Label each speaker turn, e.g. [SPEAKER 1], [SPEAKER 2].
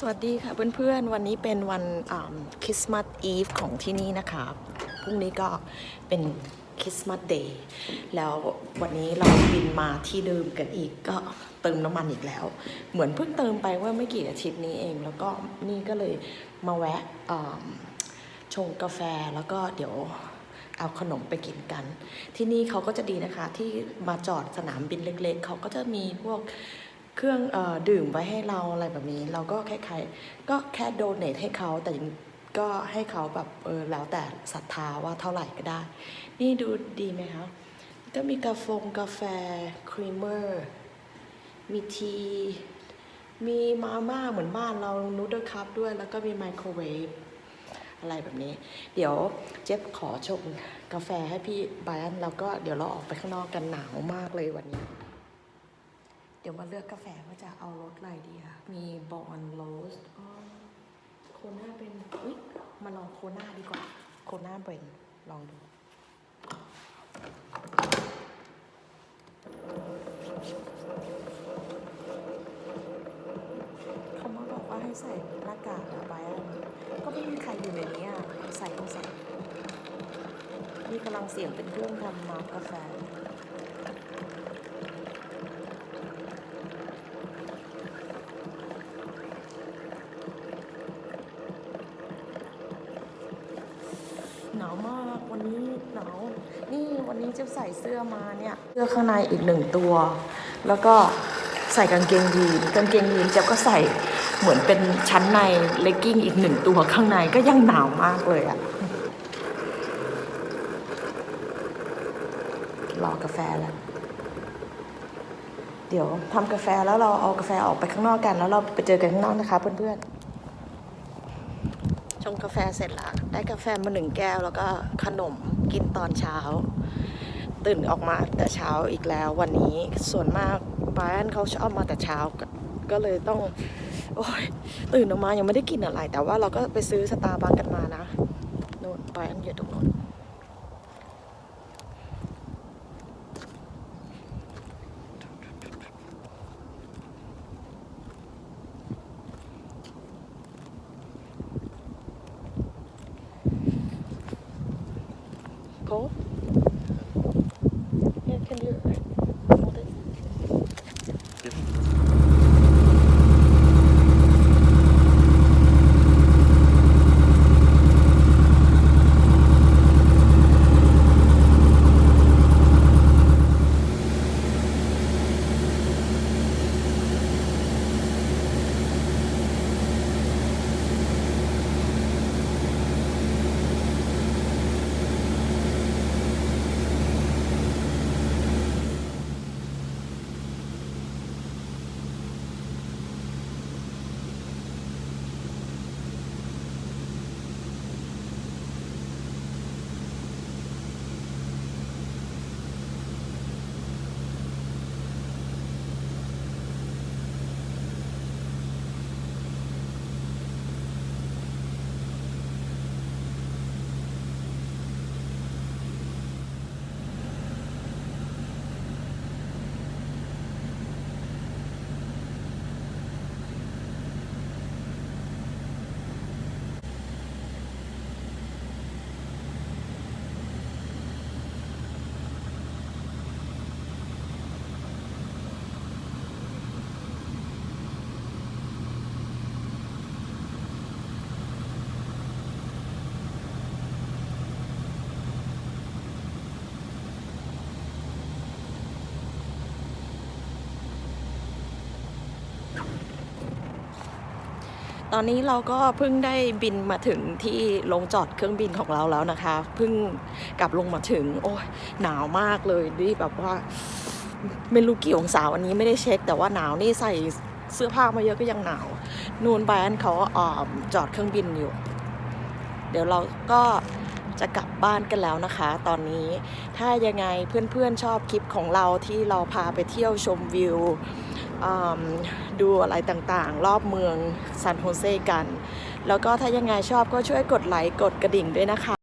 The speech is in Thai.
[SPEAKER 1] สวัสดีค่ะเพื่อนๆ วันนี้เป็นวันคริสต์มาสอีฟของที่นี่นะคะพรุ่งนี้ก็เป็นคริสต์มาสเดย์แล้ววันนี้เราบินมาที่เดิมกันอีกก็เติมน้ำมันอีกแล้ว เหมือนเพิ่งเติมไปว่าไม่กี่อาทิตย์นี้เอง แล้วก็นี่ก็เลยมาแวะชงกาแฟแล้วก็เดี๋ยวเอาขนมไปกินกัน ที่นี่เขาก็จะดีนะคะที่มาจอดสนามบินเล็ก ๆเขาก็จะมีพวก เครื่องอดื่มไว้ให้เราอะไรแบบนี้ เราก็คล้ายๆก็แค่โดเนทให้เขาแต่ก็ให้เขาแบบเออแล้วแต่ศรัทธาว่าเท่าไหร่ก็ได้ นี่ดูดีไหมคะ ก็มีกาแฟกาแฟครีมเมอร์มีทีมีมาม่าเหมือนบ้านเรานูดเดิลคัพด้วย แล้วก็มีไมโครเวฟอะไรแบบนี้ เดี๋ยวเจ๊บขอชงกาแฟให้พี่ไบรอันแล้วก็เดี๋ยวเราออกไปข้างนอกกันหนาวมากเลยวันนี้ ดี๋ยวมาเลือกกาแฟว่าจะเอารสอะไรดีอะมีบอนโรสโคน่าเป็นอุ๊ยมาลองโคน่าดีกว่า โคน่าเบรนลองดูเขามาบอกว่าให้ใส่หน้ากากอะไปอะก็ไม่มีใครอยู่ในนี้อะใส่ต้องใส่นี่กำลังเสียงเป็นเครื่องทำน้ำกาแฟ หนาวมากวันนี้หนาว นี่ วันนี้เจะใส่เสื้อมาเนี่ยเสื้อข้างในอีกหนึ่งตัว แล้วก็ใส่กางเกงยีนกางเกงยีนเจ๊บก็ใส่เหมือนเป็นชั้นในเลกกิ้งอีกหนึ่งตัวข้างในก็ยังหนาวมากเลยอะรอกาแฟแล้วเดี๋ยวทำกาแฟแล้วเราเอากาแฟออกไปข้างนอกกัน แล้วเราไปเจอกันข้างนอกนะคะ เพื่อนๆชงกาแฟเสร็จแล้วได้กาแฟมาหนึ่งแก้ว แล้วก็ขนมกินตอนเช้า ตื่นออกมาแต่เช้าอีกแล้ววันนี้ส่วนมากบรอันเขาชอบมาแต่เช้าก็เลยต้องโอ้ยตื่นออกมายังไม่ได้กินอะไร แต่ว่าเราก็ไปซื้อสตาร์บัคกันมานะนู่นบรอันอยู่ตรงนู้นโค้เนี่ย อนนี้เราก็เพิ่งได้บินมาถึงที่ลงจอดเครื่องบินของเราแล้วนะคะ เพิ่งกลับลงมาถึง โอ้ยหนาวมากเลยนี่แบบว่า ไม่รู้กี่องศาวันนี้ไม่ได้เช็ค แต่ว่าหนาวนี่ใส่เสื้อผ้ามาเยอะก็ยังหนาวนูนแบรนเขาออมจอดเครื่องบินอยู่ เดี๋ยวเราก็จะกลับบ้านกันแล้วนะคะ ตอนนี้ถ้ายังไงเพื่อนๆชอบคลิปของเราที่เราพาไปเที่ยวชมวิว ดูอะไรต่างๆ รอบเมืองซานโฮเซกัน แล้วก็ถ้ายังไงชอบก็ช่วยกดไลค์กดกระดิ่งด้วยนะคะ